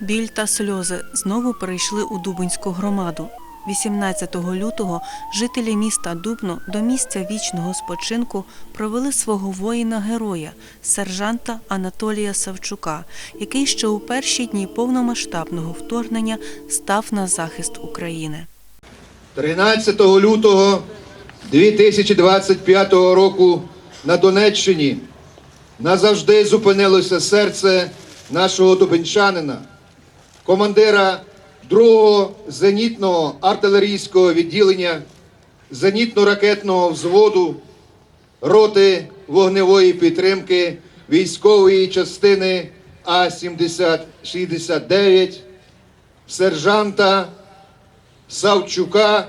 Біль та сльози знову перейшли у Дубинську громаду. 18 лютого жителі міста Дубно до місця вічного спочинку провели свого воїна-героя, сержанта Анатолія Савчука, який ще у перші дні повномасштабного вторгнення став на захист України. 13 лютого 2025 року на Донеччині назавжди зупинилося серце нашого дубенчанина, командира 2-го зенітного артилерійського відділення, зенітно-ракетного взводу, роти вогневої підтримки військової частини А-7069, сержанта Савчука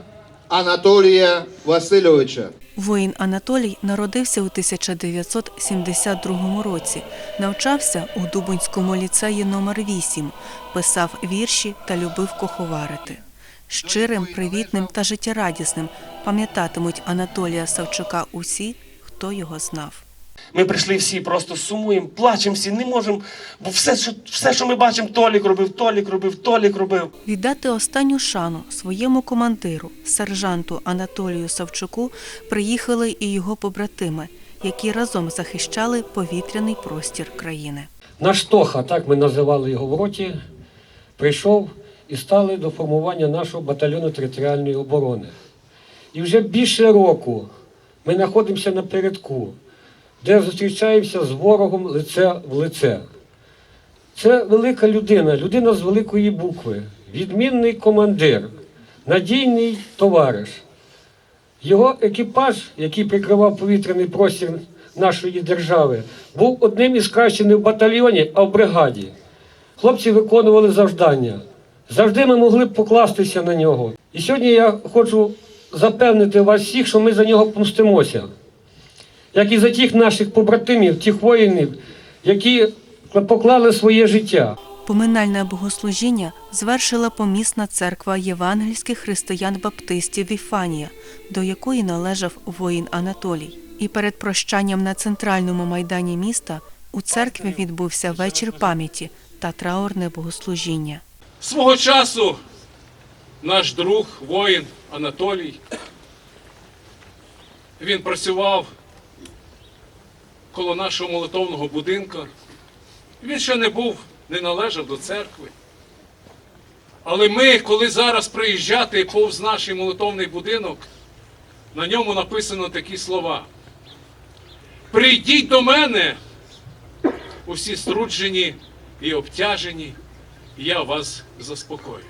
Анатолія Васильовича. Воїн Анатолій народився у 1972 році, навчався у Дубинському ліцеї номер 8 писав вірші та любив коховарити. Щирим, привітним та життєрадісним пам'ятатимуть Анатолія Савчука усі, хто його знав. Ми прийшли всі, просто сумуємо, плачемо всі, не можемо, бо все, що, все, що ми бачимо, Толік робив, Толік робив, Толік робив. Віддати останню шану своєму командиру, сержанту Анатолію Савчуку, приїхали і його побратими, які разом захищали повітряний простір країни. Наш Тоха, так ми називали його в роті, прийшов і стали до формування нашого батальйону територіальної оборони. І вже більше року ми знаходимося на передку, де зустрічаємося з ворогом лице в лице. Це велика людина, людина з великої букви, відмінний командир, надійний товариш. Його екіпаж, який прикривав повітряний простір нашої держави, був одним із кращих не в батальйоні, а в бригаді. Хлопці виконували завдання. Завжди ми могли б покластися на нього. І сьогодні я хочу запевнити вас всіх, що ми за нього помстимося. Як і за тих наших побратимів, тих воїнів, які поклали своє життя. Поминальне богослужіння звершила помісна церква євангельських християн-баптистів Віфанія, до якої належав воїн Анатолій. І перед прощанням на центральному майдані міста у церкві відбувся вечір пам'яті та траурне богослужіння. Свого часу наш друг, воїн Анатолій, він працював коло нашого молитовного будинку. Він ще не був, не належав до церкви. Але ми, коли зараз приїжджати повз наш молитовний будинок, на ньому написано такі слова. Прийдіть до мене, усі струджені і обтяжені, я вас заспокою.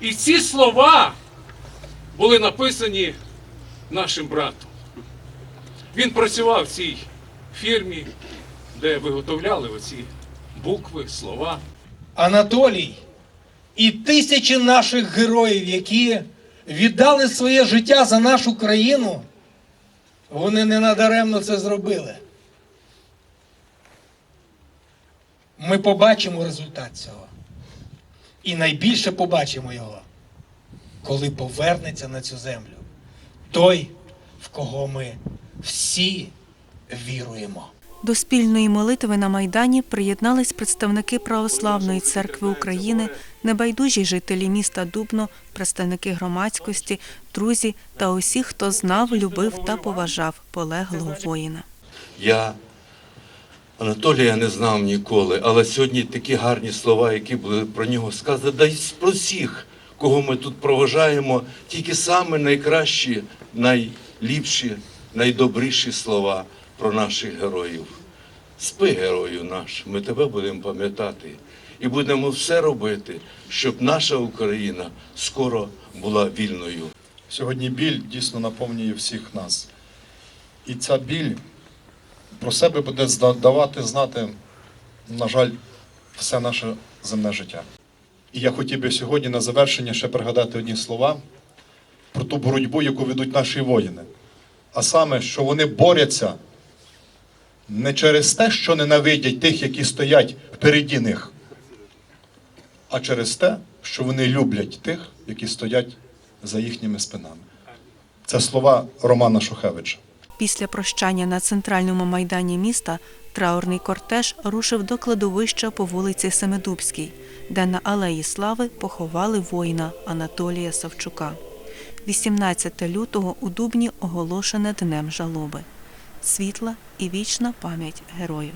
І ці слова були написані нашим братом. Він працював в цій фірмі, де виготовляли оці букви, слова. Анатолій і тисячі наших героїв, які віддали своє життя за нашу країну, вони не надаремно це зробили. Ми побачимо результат цього. І найбільше побачимо його, коли повернеться на цю землю той, в кого ми всі віруємо. До спільної молитви на Майдані приєднались представники Православної церкви України, небайдужі жителі міста Дубно, представники громадськості, друзі та усі, хто знав, любив та поважав полеглого воїна. Я Анатолія не знав ніколи, але сьогодні такі гарні слова, які були про нього сказані, да й про всіх, кого ми тут проважаємо, тільки саме найкращі, найліпші, найдобріші слова про наших героїв. Спи, герою наш, ми тебе будемо пам'ятати і будемо все робити, щоб наша Україна скоро була вільною. Сьогодні біль дійсно наповнює всіх нас. І ця біль про себе буде давати знати, на жаль, все наше земне життя. І я хотів би сьогодні на завершення ще пригадати одні слова про ту боротьбу, яку ведуть наші воїни. А саме, що вони борються не через те, що ненавидять тих, які стоять впереді них, а через те, що вони люблять тих, які стоять за їхніми спинами. Це слова Романа Шухевича. Після прощання на центральному майдані міста траурний кортеж рушив до кладовища по вулиці Семидубській. де на Алеї Слави поховали воїна Анатолія Савчука. 18 лютого у Дубні оголошене Днем жалоби. Світла і вічна пам'ять герою.